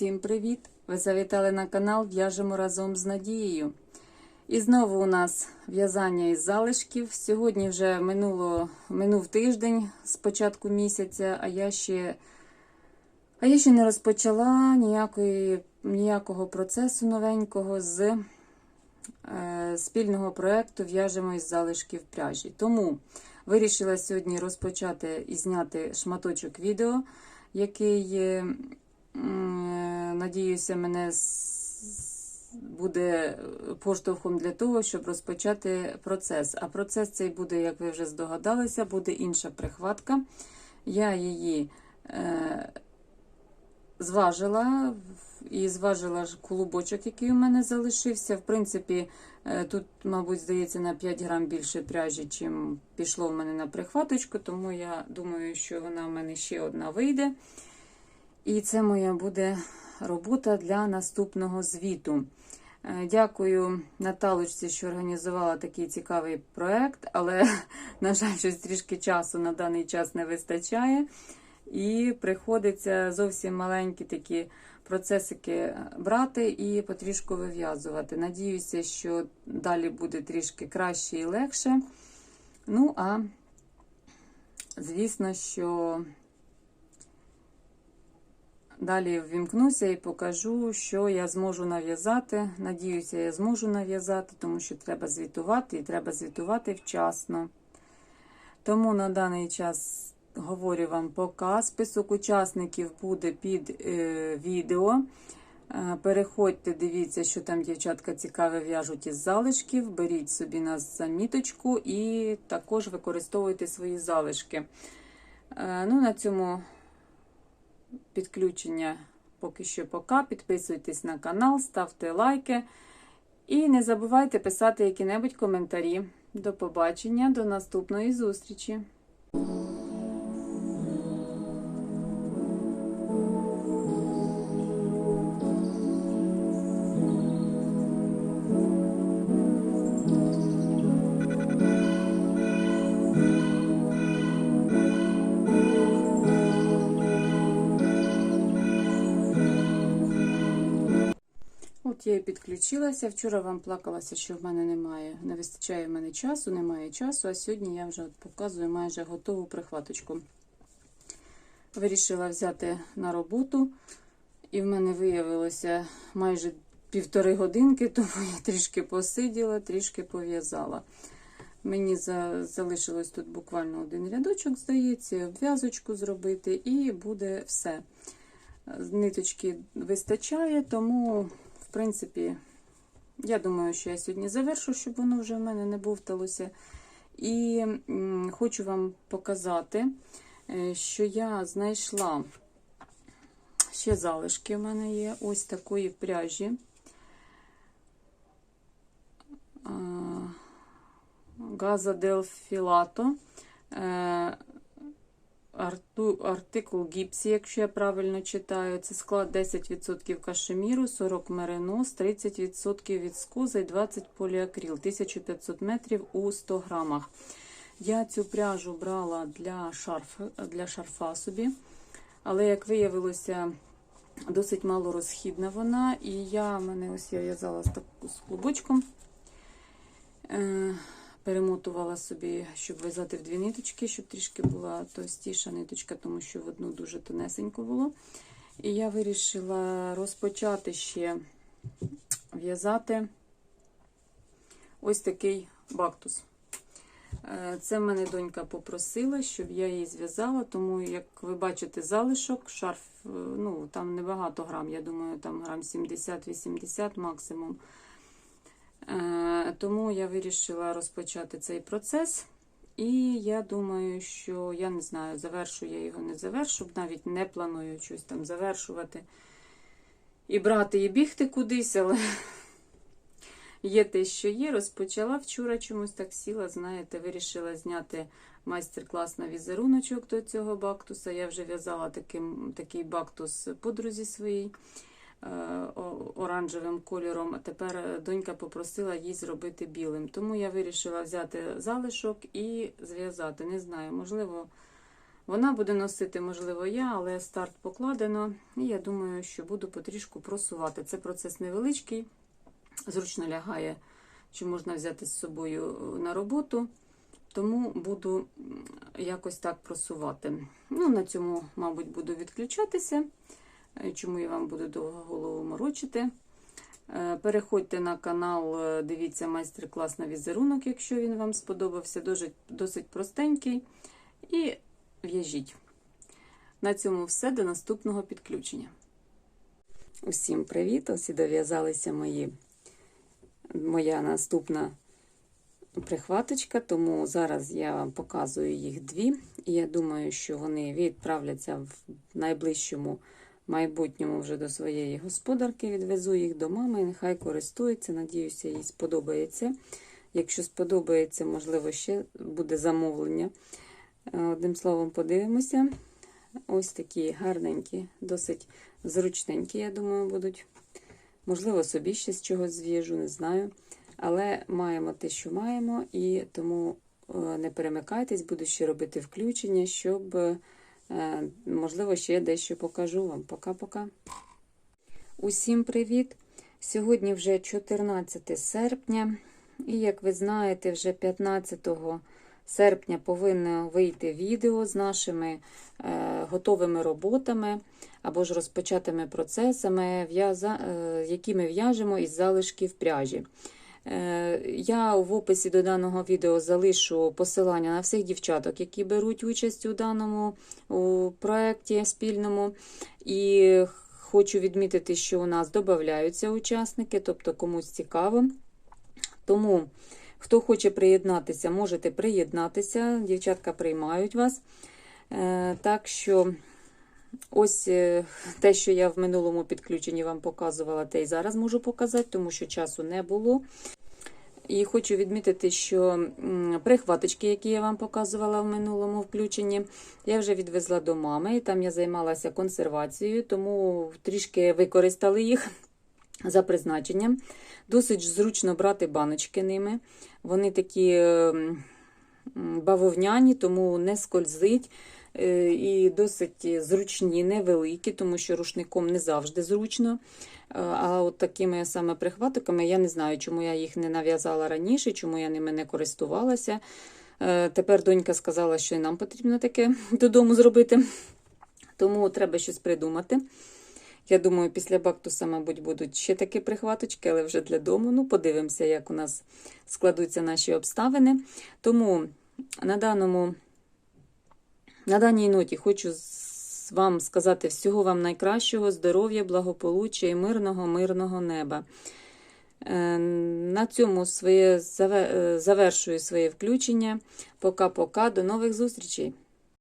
Всім привіт! Ви завітали на канал В'яжемо разом з Надією. І знову у нас в'язання із залишків. Сьогодні вже минуло, минув тиждень з початку місяця, а я ще, а я ще не розпочала ніякої, ніякого процесу новенького з е, спільного проєкту В'яжемо із залишків пряжі. Тому вирішила сьогодні розпочати і зняти шматочок відео, який. е, Надіюся, мене буде поштовхом для того, щоб розпочати процес. А процес цей буде, як ви вже здогадалися, буде інша прихватка. Я її е, зважила і зважила клубочок, який у мене залишився. В принципі, е, тут, мабуть, здається, на 5 грам більше пряжі, чим пішло в мене на прихваточку, тому я думаю, що вона в мене ще одна вийде. І це моя буде робота для наступного звіту. Е, Дякую Наталочці, що організувала такий цікавий проект, але, на жаль, щось трішки часу на даний час не вистачає. І приходиться зовсім маленькі такі процесики брати і потрішку вив'язувати. Надіюся, що далі буде трішки краще і легше. Ну, а звісно, що Далі ввімкнуся і покажу, що я зможу нав'язати. Надіюся, я зможу нав'язати, тому що треба звітувати і треба звітувати вчасно. Тому на даний час говорю вам пока. Список учасників буде під е, відео. Е, Переходьте, дивіться, що там дівчатка цікаве в'яжуть із залишків. Беріть собі на заміточку і також використовуйте свої залишки. Е, Ну, на цьому підключення поки що пока. Підписуйтесь на канал, ставте лайки. І не забувайте писати які-небудь коментарі. До побачення, до наступної зустрічі! От я і підключилася. Вчора вам плакалася, що в мене немає, не вистачає в мене часу, немає часу, а сьогодні я вже показую майже готову прихваточку. Вирішила взяти на роботу, і в мене виявилося майже півтори годинки, тому я трішки посиділа, трішки пов'язала. Мені за, залишилось тут буквально один рядочок, здається, обв'язочку зробити, і буде все. Ниточки вистачає, тому принципі, я думаю, що я сьогодні завершу, щоб воно вже в мене не бовталося. І хочу вам показати, е, що я знайшла ще залишки в мене є ось такої пряжі. Газа дел філато. Е, Арту, артикул гіпсі, якщо я правильно читаю, це склад 10% кашеміру, 40 меринос, 30% віскоза і 20 поліакрил, 1500 метрів у 100 грамах. Я цю пряжу брала для, шарф, для шарфа собі, але, як виявилося, досить мало розхідна вона. І я мене ось я в'язала з, клубочком. Перемотувала собі, щоб в'язати в дві ниточки, щоб трішки була товстіша ниточка, тому що в одну дуже тонесенько було. І я вирішила розпочати ще в'язати ось такий бактус. Е, Це в мене донька попросила, щоб я її зв'язала, тому, як ви бачите, залишок, шарф, е, ну, там небагато грам, я думаю, там грам 70-80 максимум. Е, Тому я вирішила розпочати цей процес. І я думаю, що я не знаю, завершу я його не завершу, навіть не планую щось там завершувати і брати, і бігти кудись, але є те, що є. Розпочала вчора чомусь так сіла, знаєте, вирішила зняти майстер-клас на візеруночок до цього бактуса. Я вже в'язала такий бактус подрузі своїй оранжевим кольором, а тепер е, донька попросила їй зробити білим. Тому я вирішила взяти залишок і зв'язати. Не знаю, можливо, Вона буде носити, можливо, я, але старт покладено. І я думаю, що буду потрішку просувати. Це процес невеличкий, зручно лягає, чи можна взяти з собою на роботу. Тому буду якось так просувати. Ну, на цьому, мабуть, буду відключатися. Е, Чому я вам буду довго голову морочити? Е, Переходьте на канал, е, дивіться майстер-клас на візерунок, якщо він вам сподобався. Досить, простенький. І в'яжіть. На цьому все. До наступного підключення. Усім привіт! Ось і дов'язалися мої, моя наступна прихваточка, тому зараз я вам показую їх дві. І я думаю, що вони відправляться в найближчому майбутньому вже до своєї господарки. Відвезу їх до мами, нехай користується. Надіюся, їй сподобається. Якщо сподобається, можливо, ще буде замовлення. Е, Одним словом, подивимося. Ось такі гарненькі, досить зручненькі, я думаю, будуть. Можливо, собі ще з чогось зв'яжу, не знаю. Але маємо те, що маємо, і тому е, не перемикайтесь, буду ще робити включення, щоб, е, можливо, ще дещо покажу вам. Пока-пока. Усім привіт! Сьогодні вже 14 серпня, і як ви знаєте, вже 15 серпня повинно вийти відео з нашими е, готовими роботами або ж розпочатими процесами, е, які ми в'яжемо із залишків пряжі. Е, Я в описі до даного відео залишу посилання на всіх дівчаток, які беруть участь у даному у проєкті спільному. І хочу відмітити, що у нас додаються учасники, тобто комусь цікаво. Тому, хто хоче приєднатися, можете приєднатися. Дівчатка приймають вас. Е, Так що. Ось е, те, що я в минулому підключенні вам показувала, те й зараз можу показати, тому що часу не було. І хочу відмітити, що прихваточки, які я вам показувала в минулому включенні, я вже відвезла до мами. і Там я займалася консервацією, тому трішки використали їх за призначенням. Досить зручно брати баночки ними. Вони такі бавовняні, тому не скользить. Е, І досить зручні, невеликі, тому що рушником не завжди зручно. Е, А от такими саме прихватиками я не знаю, чому я їх не нав'язала раніше, чому я ними не користувалася. Е, Тепер донька сказала, що і нам потрібно таке додому зробити. Тому треба щось придумати. Я думаю, після бактуса, мабуть, будуть ще такі прихваточки, але вже для дому. Ну, подивимося, як у нас складуться наші обставини. Тому на даному. На даній ноті хочу вам сказати всього вам найкращого, здоров'я, благополуччя і мирного, мирного неба. Е, На цьому своє е, завершую своє включення. Пока-пока, до нових зустрічей!